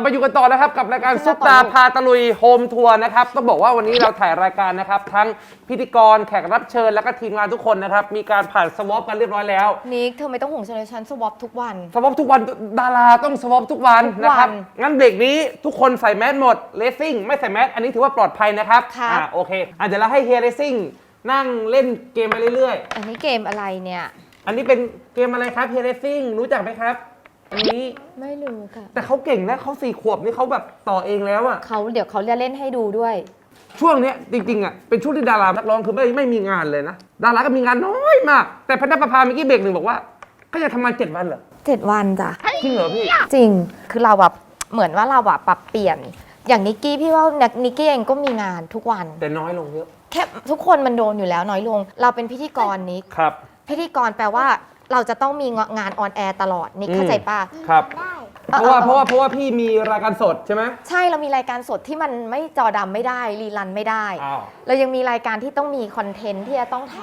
กลับมาอยู่กันต่อนะครับกับรายการขึ้นซุมาปก่อนตาลูกพาตะลุยโฮมทัวร์นะครับต้องบอกว่าวันนี้เราถ่ายรายการนะครับ ทั้งพิธีกรแขกรับเชิญและก็ทีมงานทุกคนนะครับ มีการผ่านสวอปกันเรียบร้อยแล้วนิกเธอไม่ต้องห่วงฉันเลยฉันสวอปทุกวันสวอปทุกวันดาราต้องสวอปทุกวันทุกวันนะครับงั้นเบรกนี้ทุกคนใส่แมสหมดเลสซิ่งไม่ใส่แมสอันนี้ถือว่าปลอดภัยนะครับครับอ่าโอเคอะเดี๋ยวเราให้เฮียเลสซิ่งนั่งเล่นเกมไปเรื่อยอันนี้เกมอะไรเนี่ยๆอันนี้เป็นเกมอะไรครับเฮียเลสซิ่งรู้จักไหมครับ อันนี้ไม่รู้ค่ะ แต่เขาเก่งนะเขาสี่ขวบนี่เขาแบบต่อเองแล้วอะเขาเดี๋ยวเขาจะเล่นให้ดูด้วย ช่วงเนี้ยจริงๆอะเป็นช่วงที่ดารานักร้องคือไม่ไม่มีงานเลยนะดาราก็มีงานน้อยมาก แต่พันธประภาเมื่อกี้เบรกหนึ่งบอกว่าก็จะทำงานเจ็ดวันเหรอเจ็ดวันจ้ะ จริงเหรอพี่ จริง คือเราแบบเหมือนว่าเราแบบปรับเปลี่ยน อย่างนิกกี้พี่ว่านิกกี้เองก็มีงานทุกวัน แต่น้อยลงเยอะแค่ทุกคนมันโดนอยู่แล้วน้อยลง เราเป็นพิธีกรนิก ครับ พิธีกรแปลว่า เราจะต้องมีงานออนแอร์ตลอดนิกเข้าใจป่ะ ครับเออเพราะว่าเออเพราะว่าเพราะว่าพี่มีรายการสดใช่ไหม ใช่เรามีรายการสดที่มันไม่จอดำไม่ได้ รีรันไม่ได้ อ้าว เรายังมีรายการที่ต้องมีคอนเทนต์ที่จะต้องท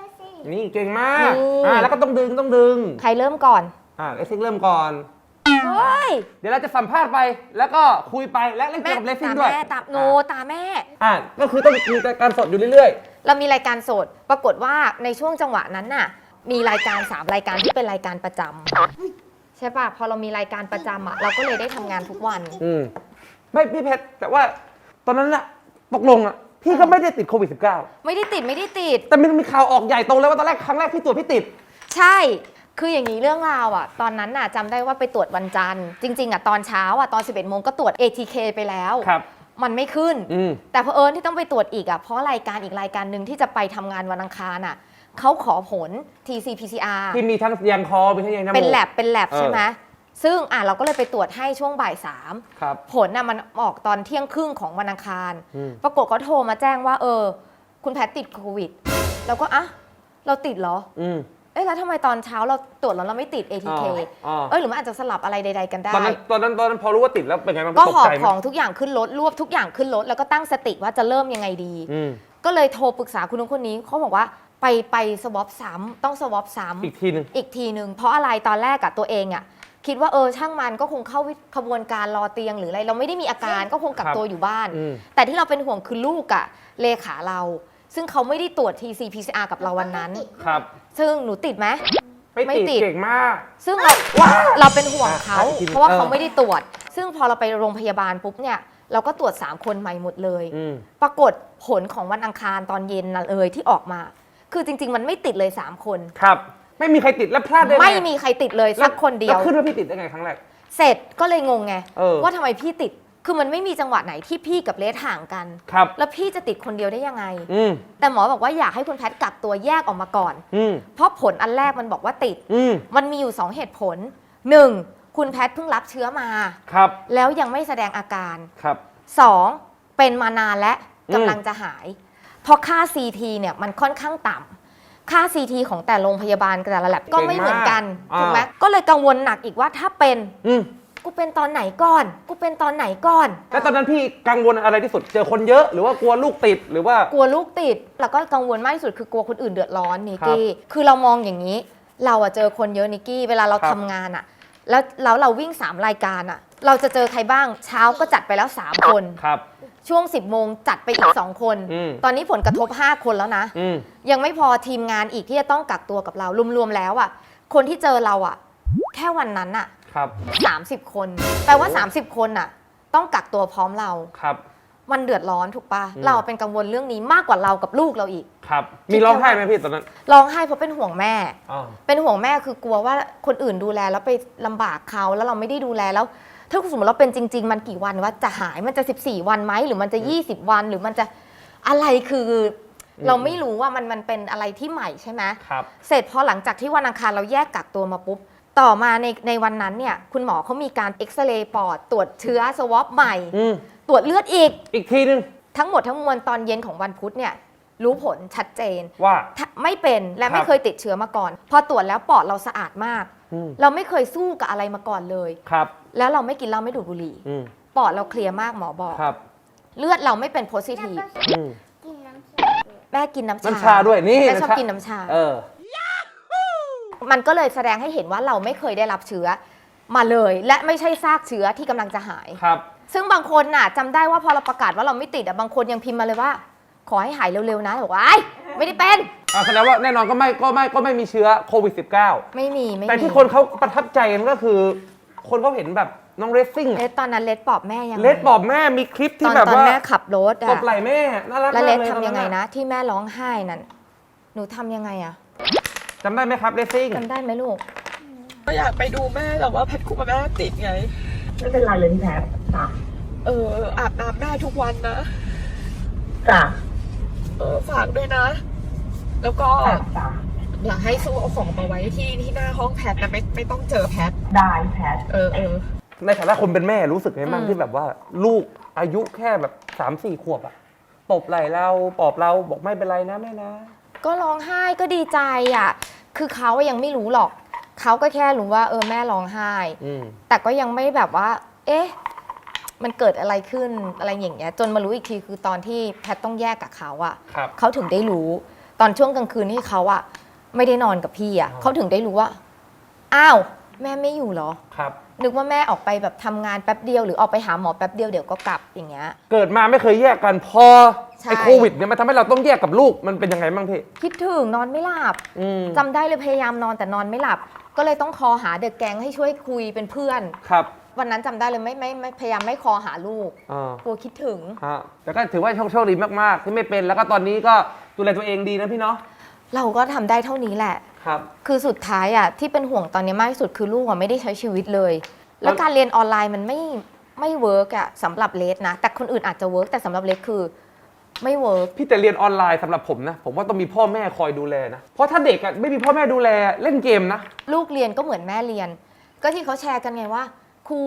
ำนี่เก่งมาก นี่ อ่าแล้วก็ต้องดึงต้องดึง ใครเริ่มก่อนอ่าเลสซิ่งเริ่มก่อน เฮ้ยเดี๋ยวเราจะสัมภาษณ์ไป แล้วก็คุยไปและเล่นเกมกับเลสซิ่งตาด้วย แม่ตาโนตาแม่ อ่าก็คือต้องมีรายการสดอยู่เรื่อย เรามีรายการสด ปรากฏว่าในช่วงจังหวะนั้นน่ะ มีรายการ 3 รายการที่เป็นรายการประจำใช่ป่ะพอเรามีรายการประจำอะเราก็เลยได้ทำงานทุกวันๆอืมไม่พี่เพชรแต่ว่าตอนนั้นน่ะตกลงอะพี่ก็ไม่ได้ติดโควิด -19 ไม่ได้ติดไม่ได้ติด แต่มันมีข่าวออกใหญ่โตเลยว่าตอนแรกครั้งแรกพี่ตรวจพี่ติด ใช่ คืออย่างนี้เรื่องราวอะ ตอนนั้นน่ะจำได้ว่าไปตรวจวันจันทร์ จริง ๆอะตอนเช้าอะตอน 11โมงก็ตรวจ ATK ไปแล้ว ครับ มันไม่ขึ้น อืม แต่เพอเอิญที่ต้องไปตรวจอีกอะ เพราะรายการอีกรายการหนึ่งที่จะไปทำงานวันอังคารอะ เขาขอผล TCPCR ที่มีทั้งยางคอมีทั้งยางจมูก เป็นแลบเป็นแลบเออ ใช่ไหมซึ่งอะเราก็เลยไปตรวจให้ช่วงบ่ายสามครับ ผลน่ะมันออกตอนเที่ยงครึ่งของวันอังคาร อืม ปรากฏเขาโทรมาแจ้งว่า เออ คุณแพทติดโควิดเราก็อะเราติดเหรอ อืมเอ๊ะแล้วทำไมตอนเช้าเราตรวจแล้วเราไม่ติด ATK อ๋ออ๋อเอ้ยหรือมันอาจจะสลับอะไรใด ๆ กันได้ ตอนนั้นตอนนั้นตอนนั้นพอรู้ว่าติดแล้วเป็นไงบ้างก็ตกหอบใจไหมของทุกอย่างขึ้นรถรวบทุกอย่างขึ้นรถแล้วก็ตั้งสติว่าจะเริ่มยังไงดี อืม ก็เลยโทรปรึกษาคุณนู้นคนนี้เขาบอกว่า ไปไปสวอปซ้ำต้องสวอปซ้ำอีกทีหนึ่งอีกทีหนึ่งเพราะอะไรตอนแรกอะตัวเองอะคิดว่าเออช่างมันก็คงเข้าขบวนการรอเตียงหรืออะไร เราไม่ได้มีอาการก็คงกักตัวอยู่บ้าน อืม แต่ที่เราเป็นห่วงคือลูกอะเลขาเรา ซึ่งเขาไม่ได้ตรวจ TC PCR กับเราวันนั้น ครับ ซึ่งหนูติดไหม ไม่ไม่ติดติดเก่งมาก ซึ่งเราเราเป็นห่วงเขาอะอีกทีเพราะว่าเออ เขาไม่ได้ตรวจ ซึ่งพอเราไปโรงพยาบาลปุ๊บเนี่ยเราก็ตรวจ 3 คนใหม่หมดเลย อืม ปรากฏผลของวันอังคารตอนเย็นน่ะเลยที่ออกมา คือจริง ๆ มันไม่ติดเลย 3 คน ครับ ไม่มีใครติดแล้วพลาดได้งไม่มีใครติดเลยสักคนเดียวแล้วขึ้นว่าพี่ติดได้ไงครั้งแรก เสร็จก็เลยงงไงเออ ว่าทำไมพี่ติดคือมันไม่มีจังหวะไหนที่พี่กับเลสห่างกัน ครับ แล้วพี่จะติดคนเดียวได้ยังไง อืมแต่หมอบอกว่าอยากให้คุณแพทย์กักตัวแยกออกมาก่อน อืมเพราะผลอันแรกมันบอกว่าติด อืมมันมีอยู่ 2 เหตุผล 1. คุณแพทย์เพิ่งรับเชื้อมา ครับแล้วยังไม่แสดงอาการ ครับ 2. เป็นมานานและอืม กำลังจะหาย เพราะค่า CT เนี่ยมันค่อนข้างต่ำค่า CT ของแต่โรงพยาบาลแต่ละแลบก็ไม่เหมือนกันถูกไหมก็เลยกังวลหนักอีกว่าถ้าเป็นอืมกูเป็นตอนไหนก่อน กูเป็นตอนไหนก่อน แล้วตอนนั้นพี่กังวลอะไรที่สุด เจอคนเยอะหรือว่ากลัวลูกติดหรือว่า กลัวลูกติด แล้วก็กังวลมากที่สุดคือกลัวคนอื่นเดือดร้อนนิกครับกี้ คือเรามองอย่างนี้ เราอะเจอคนเยอะนิกกี้ เวลาเราครับทำงานอะแล้วแล้วเราวิ่ง 3 รายการอะเราจะเจอใครบ้าง เช้าก็จัดไปแล้ว 3 คน ครับ ช่วง 10 โมงจัดไปอีก 2 คน อืม ตอนนี้ผลกระทบ 5 คนแล้วนะ อืม ยังไม่พอทีมงานอีกที่จะต้องกักตัวกับเรา รวม ๆ แล้วอะคนที่เจอเราอะแค่วันนั้นอะครับ 30 คน แปลว่า 30 คนอะต้องกักตัวพร้อมเรา ครับ มันเดือดร้อนถูกปะอืม เราเป็นกังวลเรื่องนี้มากกว่าเรากับลูกเราอีก ครับ มีร้องไห้ไหมพี่ตอนนั้นร้องไห้เพราะเป็นห่วงแม่ อ๋อ เป็นห่วงแม่คือกลัวว่าคนอื่นดูแลแล้วไปลำบากเขาแล้วเราไม่ได้ดูแลแล้ว ถ้าสมมติเราเป็นจริง ๆ มันกี่วันว่าจะหายมันจะ 14 วันไหมหรือมันจะ 20 วันหรือมันจะอะไรคือเราไม่รู้ว่ามันมันเป็นอะไรที่ใหม่ใช่ไหมครับเสร็จพอหลังจากที่วันอังคารเราแยกกักตัวมาปุ๊บ ต่อมาในในวันนั้นเนี่ยคุณหมอเขามีการเอ็กซเรย์ปอดตรวจเชื้อสวอปใหม่ อืมตรวจเลือดอีก อีกทีหนึงทั้งหมดทั้งมวลตอนเย็นของวันพุธเนี่ยรู้ผลชัดเจนว่า ถ้าไม่เป็นและครัไม่บเคยติดเชื้อมาก่อน พอตรวจแล้วปอดเราสะอาดมาก อืม เราไม่เคยสู้กับอะไรมาก่อนเลย ครับแล้วเราไม่กินเหล้าไม่ดูดบุหรี่ อืมปอดเราเคลียร์มากหมอบอก ครับเลือดเราไม่เป็นโพซิทีฟอืมกินน้ำเชื่อมแม่กินน้ำชาน้ำชาด้วยนี่แม่ชอบำชากินน้ำชา เออ มันก็เลยแสดงให้เห็นว่าเราไม่เคยได้รับเชื้อมาเลย และไม่ใช่ซากเชื้อที่กำลังจะหาย ครับ ซึ่งบางคนน่ะจำได้ว่าพอเราประกาศว่าเราไม่ติดอะบางคนยังพิมพ์มาเลยว่า ขอให้หายเร็วๆนะบอกว่าไอ้ไม่ได้เป็น อ่าแสดงว่าแน่นอนก็ไม่ก็ไม่ก็ไม่มีเชื้อโควิด -19 ไม่มีไม่มีแต่ที่คนเขาประทับใจกันก็คือ คนเขาเห็นแบบน้องเรซซิ่งเลสตอนนั้นเลสปอบแม่ยังไงเลสบอกแม่มีคลิปตที่อนแบบตอนว่าแม่ขับรถตอะบไหล่แม่น่ารักแล้วมากเลสเลยทำยังไงตอนะ ที่แม่ร้องไห้นั่นหนูทำยังไงอะจำได้ไหมครับเรซซิ่งจำได้ไหมลูก ก็อยากไปดูแม่แต่ว่าแพทย์คุมกับแม่ติดไง ไม่เป็นไรเลยพี่แพทจ้ะเอออาบน้ำแม่ทุกวันนะ จ้ะ เออฝากด้วยนะ แล้วก็จ้ะจ้ะอยากให้สู้เอาของมาไว้ที่ที่หน้าห้องแพทย์นะไม่ไม่ต้องเจอแพทย์ได้แพท เออเออในฐานะคนเป็นแม่รู้สึกไงบ้างอืมที่แบบว่า ลูกอายุแค่แบบสามสี่ขวบอะตบไหล่เราปลอบเราบอกไม่เป็นไรนะแม่นะ ก็ร้องไห้ก็ดีใจอะ คือเขายังไม่รู้หรอก เขาก็แค่รู้ว่า เออแม่ร้องไห้อืมแต่ก็ยังไม่แบบว่า เอ๊ะ มันเกิดอะไรขึ้นอะไรอย่างเงี้ยจนมารู้อีกทีคือตอนที่แพทต้องแยกกับเขาอะครับ เขาถึงได้รู้ ตอนช่วงกลางคืนที่เขาอะไม่ได้นอนกับพี่อะอ๋อ เขาถึงได้รู้ว่าอ้าวแม่ไม่อยู่เหรอ ครับ นึกว่าแม่ออกไปแบบทำงานแป๊บเดียวหรือออกไปหาหมอแป๊บเดียวเดี๋ยวก็กลับอย่างเงี้ย เกิดมาไม่เคยแยกกันพอใช่ ไอ้โควิดเนี่ยมันทำให้เราต้องแยกกับลูกมันเป็นยังไงบ้างพี่คิดถึงนอนไม่หลับอืมจำได้เลยพยายามนอนแต่นอนไม่หลับ ก็เลยต้องคอหาเดอะแก๊งให้ช่วยคุยเป็นเพื่อน ครับ วันนั้นจำได้เลยไม่ไม่ไม่พยายามไม่คอหาลูกอ่า กลัวคิดถึง ฮะแต่ก็ถือว่าโชคโชคดีมากๆ ที่ไม่เป็นแล้วก็ตอนนี้ก็ดูแลตัวเองดีนะพี่เนาะเราก็ทำได้เท่านี้แหละ ครับ คือสุดท้ายอะที่เป็นห่วงตอนนี้มากที่สุดคือลูกอะไม่ได้ใช้ชีวิตเลย แล้แล้วว การเรียนออนไลน์มันไม่ไม่เวิร์กอะสำหรับเลสนะ แต่คนอื่นอาจจะเวิร์กแต่สำหรับเลสคือไม่เวิร์กพี่แต่เรียนออนไลน์สำหรับผมนะ ผมว่าต้องมีพ่อแม่คอยดูแลนะ เพราะถ้าเด็กอะไม่มีพ่อแม่ดูแลเล่นเกมนะ ลูกเรียนก็เหมือนแม่เรียน ก็ที่เขาแชร์กันไงว่า ครู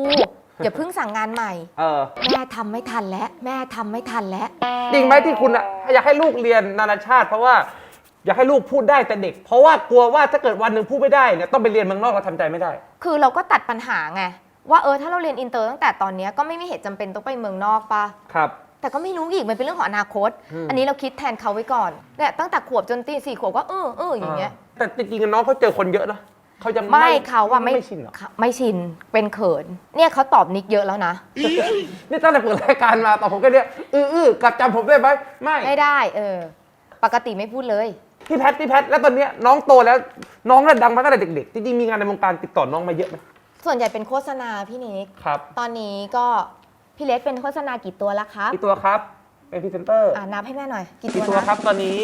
อย่าเพิ่งสั่งงานใหม่ เออ แม่ทำไม่ทันแล้วแม่ทำไม่ทันแล้ว จริงไหมที่คุณอะอยากให้ลูกเรียนนานาชาติ เพราะว่าอยากให้ลูกพูดได้แต่เด็ก เพราะว่ากลัวว่าถ้าเกิดวันหนึ่งพูดไม่ได้เนี่ยต้องไปเรียนเมืองนอกเราทำใจไม่ได้ คือเราก็ตัดปัญหาไง ว่าเออถ้าเราเรียนอินเตอร์ตั้งแต่ตอนเนี้ยก็ไม่มีเหตุจำเป็นต้องไปเมืองนอกปะ ครับ แต่ก็ไม่รู้อีกมันเป็นเรื่องของอนาคต อืม อันนี้เราคิดแทนเขาไว้ก่อนเนี่ยตั้งแต่ขวบจนตีสี่ขวบก็เออเอออย่างเงี้ย แต่จริงๆน้องเขาเจอคนเยอะนะ เขายังไม่เขาว่าไม่ไม่ชินเหรอเขาไม่ชินเป็นเขิน เนี่ยเขาตอบนิกเยอะแล้วนะ นี่ตั้งแต่เปิดรายการมาตอนผมก็เนี่ยอื้อๆกลับจำผมได้ไหมไม่ไม่ได้ เออ ปกติไม่พูดเลยพี่แพทพี่แพทแล้วตอนเนี้ยน้องโตแล้วน้องน่ะดังมาตั้งแต่เด็กๆจริงๆมีงานในวงการติดต่อน้องมาเยอะไหมส่วนใหญ่เป็นโฆษณาพี่นิกครับ ตอนนี้ก็พี่เล็กเป็นโฆษณากี่ตัวแล้วครับกี่ตัวครับ เป็นพรีเซนเตอร์อ่านับให้แม่หน่อยกี่กี่ตัวตัวนะครับตอนนี้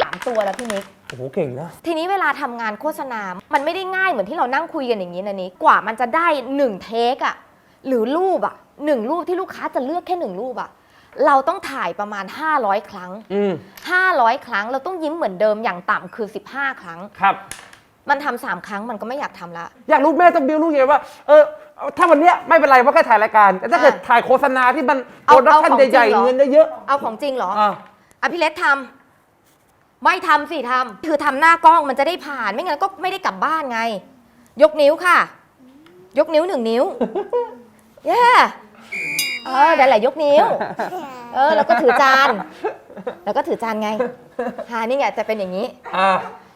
สามตัวแล้วพี่นิก โอ้โหเก่งนะ ทีนี้เวลาทำงานโฆษณา มันไม่ได้ง่ายเหมือนที่เรานั่งคุยกันอย่างนี้นะนี้กว่ามันจะได้หนึ่งเทคอะหรือรูปอะหนึ่งรูปที่ลูกค้าจะเลือกแค่หนึ่งรูปอะเราต้องถ่ายประมาณ 500 ครั้ง อืม500 ครั้งเราต้องยิ้มเหมือนเดิมอย่างต่ำคือ 15 ครั้ง ครับ มันทำสามครั้งมันก็ไม่อยากทำละ อยากรู้แม่ต้องบิวลูกยังไงว่า เออถ้าวันเนี้ยไม่เป็นไรเพราะแค่ถ่ายรายการ แต่ถ้าเกิดอะถ่ายโฆษณาที่มันเอาโปรดักชั่นเอาของจริงใหญ่เหรอ ๆเงินเยอะเอาของจริงเหรอ ๆอะอะพี่เล็กทำ ไม่ทำสิทำคือทำหน้ากล้องมันจะได้ผ่านไม่งั้นก็ไม่ได้กลับบ้านไง ยกนิ้วค่ะ ยกนิ้วหนึ่งนิ้วเย้เออได้แหละยกนิ้ว เออแล้วก็ถือจาน แล้วก็ถือจานไงหานี่ไงจะเป็นอย่างนี้ อ่า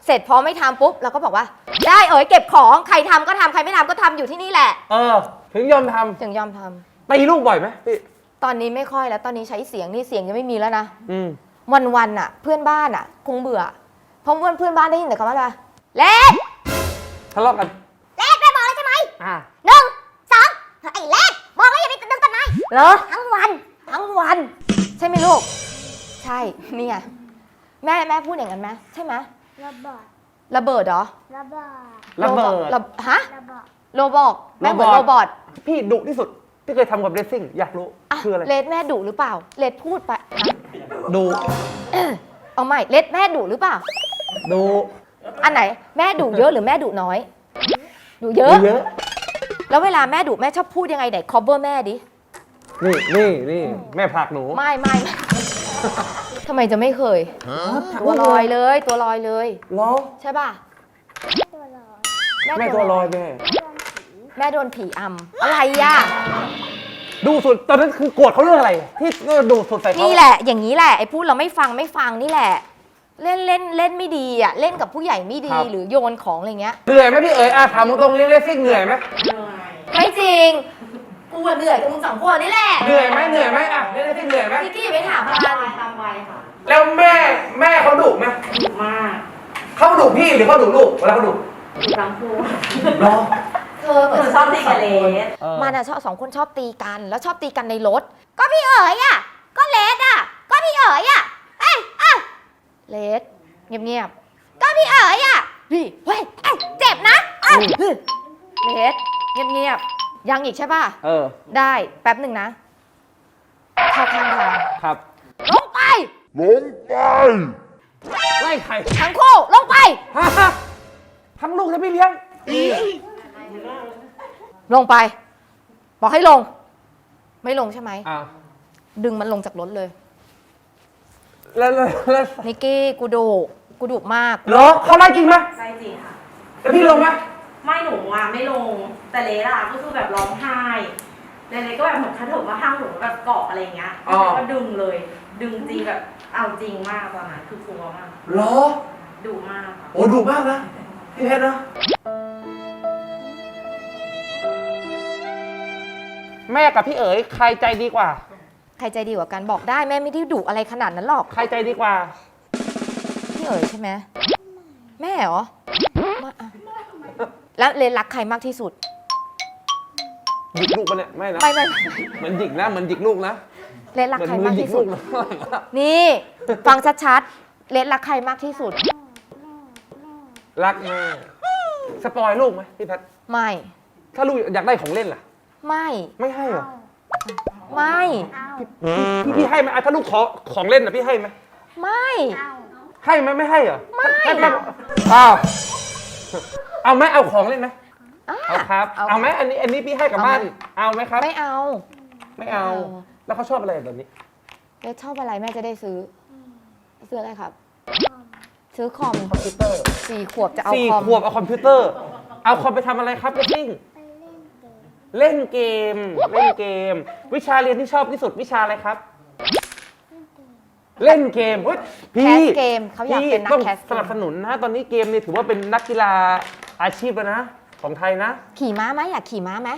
เสร็จพอไม่ทำปุ๊บเราก็บอกว่า ได้เอ๋ยเก็บของใครทำก็ทำใครไม่ทำก็ทำอยู่ที่นี่แหละ เออ ถึงยอมทถึงยอมทำำตีลูกบ่อยไหมพี่ตอนนี้ไม่ค่อยแล้วตอนนี้ใช้เสียงนี่เสียงยังไม่มีแล้วนะ อืม วันวันๆอะเพื่อนบ้านอะคงเบื่อ เพราะว่าเพื่อนบ้านได้ยินแต่คำว่าอะไรเล็กทะเลาะกันแรกแม่บอกเลยใช่ไหมอ่าหนึ่งสองไอ้แรกบอกแล้วอย่าไปดึงต้นไม้เหรอทั้งวันทั้งวัน ใช่ไหมลูก ใช่นี่ไงแม่แม่พูดอย่างนั้นไหมใช่ไหมระเบิดระเบิดเหรอระเบิดระเบิดระฮะระเบิดโรบอกแม่เหมือนโรโรบบออททพี่ดุที่สุด ที่เคยทำกับเรซซิ่งอยากรู้อะคืออะไรเลดแม่ดุหรือเปล่า เลดพูดไป ดูเอาใหม่ เลดแม่ดุหรือเปล่า ดูอันไหน แม่ดุเยอะหรือแม่ดุน้อยดุเยดูอะเยอะแล้วเวลาแม่ดุแม่ชอบพูดยังไงไหน cover แม่ดิ นี่นี่นี่แม่ผลักหนูไม่ไม่ไม่ทำไมจะไม่เคย ตัวลอยเลย ตัวลอยเลยล้อใช่ป่ะตัวร้อนแม่ตัวลอยแม่ แม่โดนผีอำอะไรอะ ดูสุดตอนนั้นคือโกรธเขาเรื่องอะไร ที่ดูสุดใส่เขานี่แหละ อย่างนี้แหละไอ้พูดเราไม่ฟังไม่ฟังนี่แหละ เล่นเล่นเล่นไม่ดีอะเล่นกับผู้ใหญ่ไม่ดีครับหรือโยนของอะไรเงี้ย เหนื่อยไหมพี่เอ๋ยอะถามตรงๆเรียนเลสซิ่งเหนื่อยไหมไม่จริงกูอะเหนื่อยกับมึงสองคนนี่แหละเหนื่อยไหมเหนื่อยไหมอะเรียนเลสซิ่งเหนื่อยไหมพี่กี้ไปถามมันตามวัยค่ะแล้วแม่แม่เขาดุไหมดุมากเขาดุพี่หรือเขาดุลูกเวลาเขาดุดุทั้งคู่รอ เธอเหมือนชอบตีกับเลสมันอะชอบสองคนชอบตีกันแล้วชอบตีกันในรถ ก็พี่เอ๋ยอะก็เลสอะก็พี่เอ๋ยอะเอ้ยเอ้ยเลสเงียบๆก็พี่เอ๋ยอะพี่เฮ้ยเอ้ยเจ็บนะเอ้ยเฮ้ยเลสเงียบๆยังอีกใช่ป่ะ เออ ได้แป๊บหนึ่งนะเข้าข้างทางครับ ลงไปไล่ใครทั้งคู่ลงไป ฮะทั้งลูกและพี่เลี้ยง ลงไป บอกให้ลง ไม่ลงใช่ไหมอ่าดึงมันลงจากรถเลย แล้วแล้วแล้วนิกกี้กูดุกูดุมาก เหรอเขาไล่จริงไหมใช่จริงค่ะ แล้วพี่ลงไหมไม่หนูอะไม่ลง แต่เลสอะก็คือแบบร้องไห้เลสก็แบบเหมือนคันถึงมาห้างหนูแบบเกาะอะไรอย่างเงี้ยแล้วก็ดึงเลย ดึงจริงแบบเอาจริงมากตอนนั้นคือกลัวมากเหรอดุมากค่ะ โอ้ดุมากนะพี่เพชรนะ แม่กับพี่เอ๋ยใครใจดีกว่า ใครใจดีกว่ากันบอกได้แม่ไม่ได้ดุอะไรขนาดนั้นหรอกใครใจดีกว่า พี่เอ๋ยใช่ไหมแม่เหรอมาอะแล้วเลนรักใครมากที่สุดหยิกลูกปะเนี่ยไม่นะไม่ไม่เหมือนหยิกนะเหมือนหยิกลูกนะเลนรักเหมือนใครมือมากหยิกที่ลูสุกดนะนี่ฟังชัดๆเลนรักใครมากที่สุด รักแม่สปอยลูกไหมพี่แพท ไม่ ถ้าลูกอยากได้ของเล่นล่ะ ไม่ ไม่ให้เหรอไม่ พี่พี่ให้ไหมอะถ้าลูกขอของเล่นน่ะพี่ให้ไหมไม่ ให้ไหมไม่ให้เหรอไม่ ให้ไหอ้าวเอาไหมเอาของเล่นไหมอะ เอาครับ เอา เอาไหมอันนี้อันนี้พี่ให้กับเอาไหมบ้าน เอาไหมครับ ไม่เอา ไม่เอา ไม่เอา แล้วเขาชอบอะไรแบบนี้เลนชอบอะไรแม่จะได้ซื้อซื้ออะไรครับ ซื้อคอมคอมพิวเตอร์สี่ขวบจะเอาสี่คอมขวบเอาคอมพิวเตอร์ เอาคอมไปทำอะไรครับเลสซิ่ง เล่นเกม เล่นเกม วิชาเรียนที่ชอบที่สุดวิชาอะไรครับ เล่นเกมเฮ้ยแคพี่สเกมเขาอยากเป็นนักต้องแคสเกสนับสมนุนนะ ตอนนี้เกมนี่ถือว่าเป็นนักกีฬาอาชีพแล้วนะ ของไทยนะ ขี่ม้าไหมอยากขี่ม้าไหม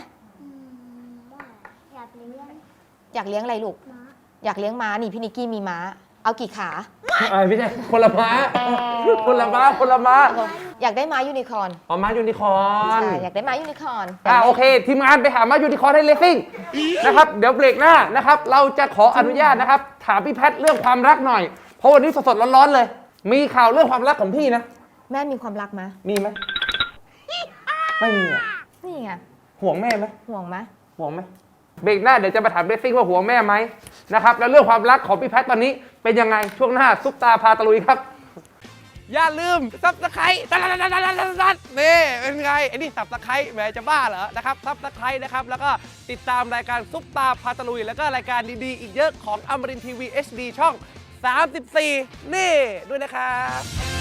อยากเลี้ยงอยากเลี้ยงอะไรลูก ม้าอยากเลี้ยงม้านี่พี่นิกกี้มีม้า เอากี่ขาเอ้ยไม่ใช่คนละม้าคนละม้าคนละม้า อยากได้ม้ายูนิคอร์นอ๋อม้ายูนิคอร์นใช่อยากได้ม้ายูนิคอร์นอ่าโอเค ทีมงานไปหาม้ายูนิคอร์นให้เลสซิ่งนะครับเดี๋ยวเบรกหน้านะครับ เราจะขออนุญาตนะครับ ถามพี่แพทย์เรื่องความรักหน่อย เพราะวันนี้สดๆร้อนๆเลย มีข่าวเรื่องความรักของพี่นะ แม่มีความรักไหมมีไหมไม่มีอะนี่ไงห่วงแม่ไหมห่วงไหมห่วงไหมเบรกหน้าเดี๋ยวจะมาถามเลสซิ่งว่าห่วงแม่ไหมนะครับแล้วเรื่องความรักของพี่แพทย์ตอนนี้เป็นยังไงช่วงหน้าซุปตาพาตะลุยครับ อย่าลืมซับสไครต์นี่เป็นไงไอ้นี่ซับสไครต์แหมจะบ้าเหรอนะครับซับสไครต์นะครับแล้วก็ติดตามรายการซุปตาพาตะลุย แล้วก็รายการดีๆ อีกเยอะของอมรินทีวี HD ช่อง 34 นี่ด้วยนะครับ